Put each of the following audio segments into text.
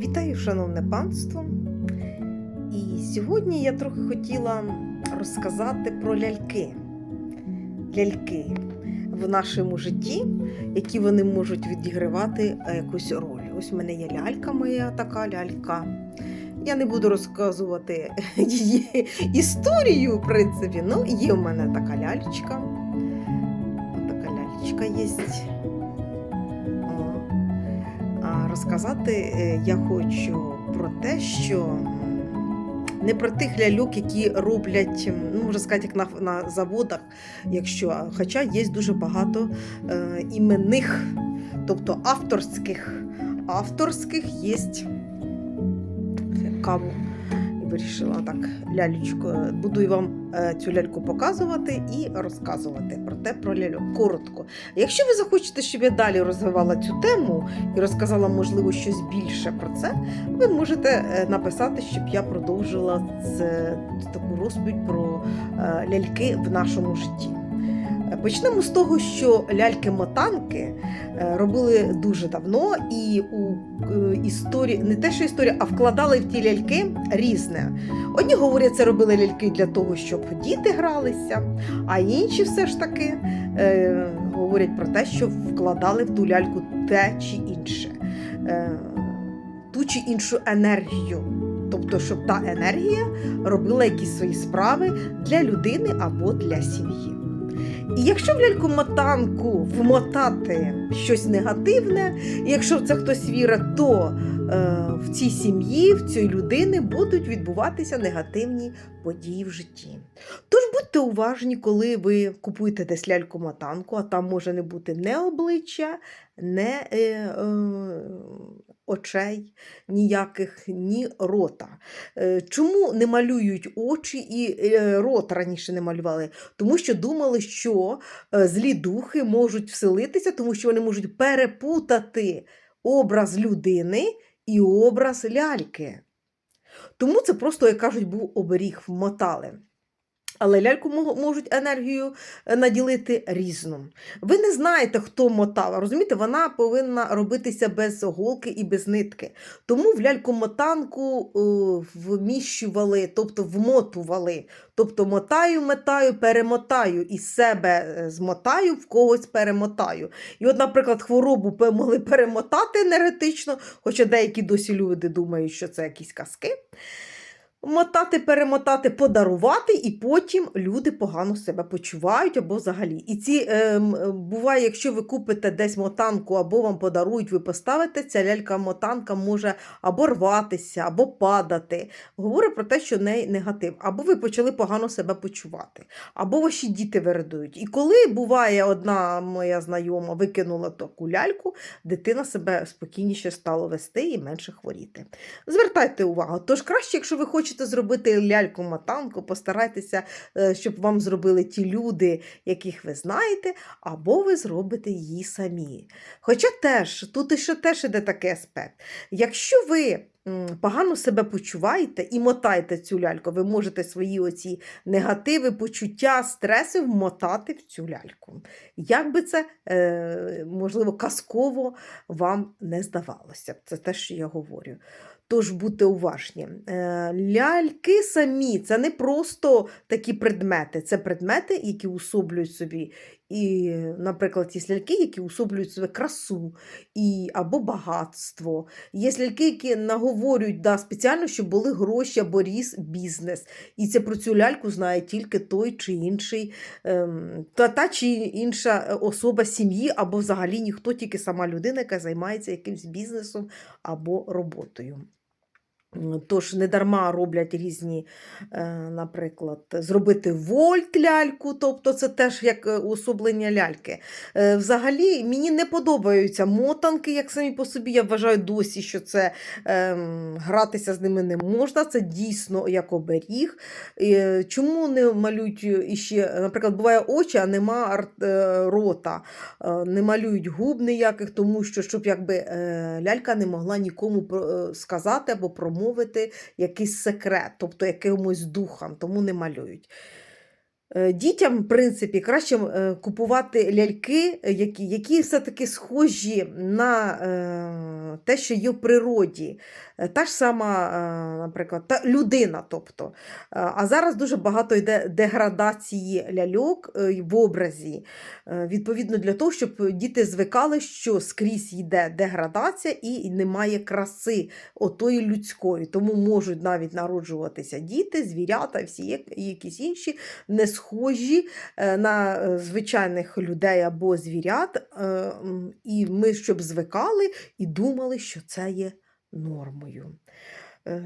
Вітаю, шановне панство. І сьогодні я трохи хотіла розказати про ляльки. Ляльки в нашому житті, які вони можуть відігравати е, якусь роль. Ось в мене є лялька моя така лялька. Я не буду розказувати її історію, в принципі. Ну, є в мене така ляльчка. Така ляльчка є. Розказати е, я хочу про те, що не про тих ляльок, які роблять, ну можна сказати, як на, на заводах, якщо, хоча є дуже багато е, іменних, тобто авторських. Авторських є каву. Вирішила так лялечку. Буду вам цю ляльку показувати і розказувати про те про ляльок. Коротко. Якщо ви захочете, щоб я далі розвивала цю тему і розказала, можливо, щось більше про це, ви можете е, написати, щоб я продовжила це, таку розповідь про е, ляльки в нашому житті. Почнемо з того, що ляльки-мотанки е, робили дуже давно, і у е, історії, не те, що історія, а вкладали в ті ляльки різне. Одні говорять, це робили ляльки для того, щоб діти гралися, а інші все ж таки е, говорять про те, що вкладали в ту ляльку те чи інше, ту чи іншу енергію. Тобто, щоб та енергія робила якісь свої справи для людини або для сім'ї. І якщо в ляльку-мотанку вмотати щось негативне, якщо в це хтось вірить, то е, в цій сім'ї, в цій людини будуть відбуватися негативні події в житті. Тож будьте уважні, коли ви купуєте десь ляльку-мотанку, а там може не бути не обличчя, не е, е, очей ніяких, ні рота. Е, Чому не малюють очі і е, рот раніше не малювали? Тому що думали, що е, злі духи можуть вселитися, тому що вони можуть перепутати образ людини і образ ляльки. Тому це просто, як кажуть, був оберіг, вмотали. Але ляльку можуть енергію е, наділити різно. Ви не знаєте, хто мотав. Розумієте, вона повинна робитися без голки і без нитки. Тому в ляльку-мотанку е, вміщували, тобто вмотували. Тобто мотаю, метаю, перемотаю із себе е, змотаю, в когось перемотаю. І от, наприклад, хворобу могли перемотати енергетично, хоча деякі досі люди думають, що це якісь казки. Мотати, перемотати, подарувати, і потім люди погано себе почувають або взагалі. І ці е, буває, якщо ви купите десь мотанку або вам подарують, ви поставите, ця лялька-мотанка може або рватися, або падати. Говорить про те, що в неї негатив. Або ви почали погано себе почувати, або ваші діти вирадують. І коли буває, одна моя знайома викинула таку ляльку, дитина себе спокійніше стала вести і менше хворіти. Звертайте увагу. Тож краще, якщо ви хочете зробити ляльку-матанку, постарайтеся, е, щоб вам зробили ті люди, яких ви знаєте, або ви зробите її самі. Хоча теж, тут ще теж іде такий аспект. Якщо ви погано себе почуваєте і мотаєте цю ляльку, ви можете свої оці негативи, почуття, стреси вмотати в цю ляльку. Як би це, е, можливо, казково вам не здавалося. Це те, що я говорю. Тож будьте уважні. Е, Ляльки самі це не просто такі предмети, це предмети, які усоблюють собі. І, наприклад, є ляльки, які усоблюють собі красу і, або багатство. Є ляльки, які наговорюють да, спеціально, щоб були гроші або ріс бізнес. І це про цю ляльку знає тільки той чи інший, ем, та, та чи інша особа сім'ї, або взагалі ніхто, тільки сама людина, яка займається якимсь бізнесом або роботою. Тож недарма роблять різні, е, наприклад, зробити вольт ляльку, тобто це теж як е, уособлення ляльки. Е, Взагалі мені не подобаються мотанки, як самі по собі. Я вважаю досі, що це ем, гратися з ними не можна. Це дійсно як оберіг. Чому не малюють іще, наприклад, буває очі, а нема рота, не малюють губ ніяких, тому що щоб якби лялька не могла нікому сказати або промовити якийсь секрет, тобто якимось духам, тому не малюють. Е, Дітям, в принципі, краще е, купувати ляльки, е, які, які все-таки схожі на те, що є в природі. Та ж сама, наприклад, та людина. тобто. А зараз дуже багато йде деградації ляльок в образі. Відповідно, для того, щоб діти звикали, що скрізь йде деградація і немає краси отої людської. Тому можуть навіть народжуватися діти, звірята, всі якісь інші не схожі е, на е, звичайних людей або звірят. е, І ми щоб звикали і думали, що це є нормою. Е,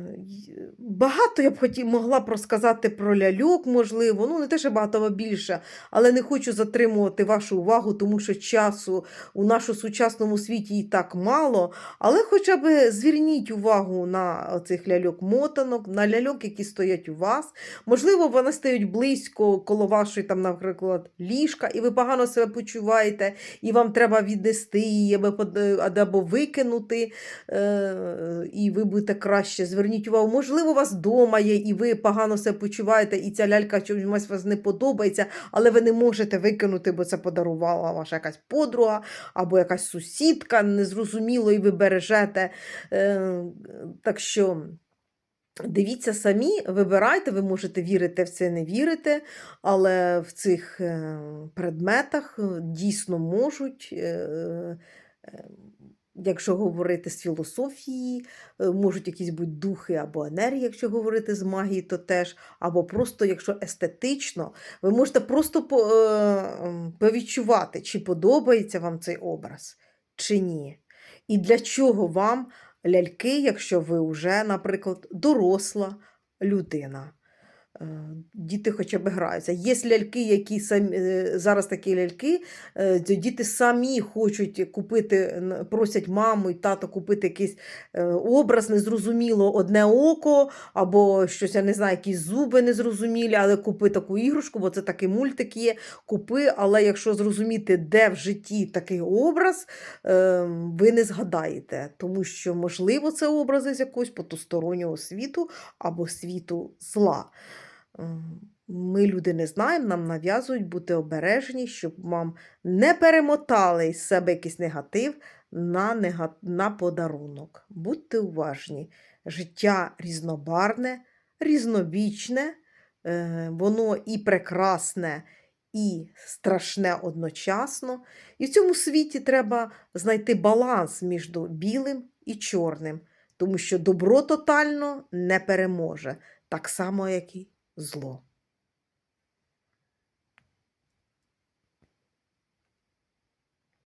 Багато я б хотів, могла б розказати про ляльок, можливо, ну не те, що багато, а більше, але не хочу затримувати вашу увагу, тому що часу у нашому сучасному світі і так мало. Але хоча б зверніть увагу на цих ляльок-мотанок, на ляльок, які стоять у вас. Можливо, вони стоять близько коло вашої, там, наприклад, ліжка, і ви погано себе почуваєте, і вам треба віднести її або, або викинути, е, і ви будете краще. Зверніть увагу, можливо, вас вдома є, і ви погано себе почуваєте, і ця лялька чомусь вас не подобається, але ви не можете викинути, бо це подарувала ваша якась подруга або якась сусідка, незрозуміло, і ви бережете. Е, так що. Дивіться самі, вибирайте, ви можете вірити в це, не вірите, але в цих е, предметах е, дійсно можуть, якщо говорити з філософії, е, можуть якісь бути духи або енергії, якщо говорити з магії, то теж, або просто, якщо естетично, ви можете просто е, повідчувати, чи подобається вам цей образ, чи ні. І для чого вам ляльки, якщо ви вже, наприклад, доросла людина. Е, Діти хоча б граються. Є ляльки, які самі, е, зараз такі ляльки, е, діти самі хочуть купити, просять маму і тато купити якийсь образ, незрозуміло, одне око, або щось, я не знаю, якісь зуби незрозумілі, але купи таку іграшку, бо це такий мультик є. Купи, але якщо зрозуміти, де в житті такий образ, ви не згадаєте, тому що, можливо, це образи з якогось потустороннього світу або світу зла. Ми, люди, не знаємо, нам нав'язують бути обережні, щоб вам не перемотали із себе якийсь негатив на, нега... на подарунок. Будьте уважні. Життя різнобарне, різнобічне, е, воно і прекрасне, і страшне одночасно. І в цьому світі треба знайти баланс між білим і чорним, тому що добро тотально не переможе, так само, як і зло.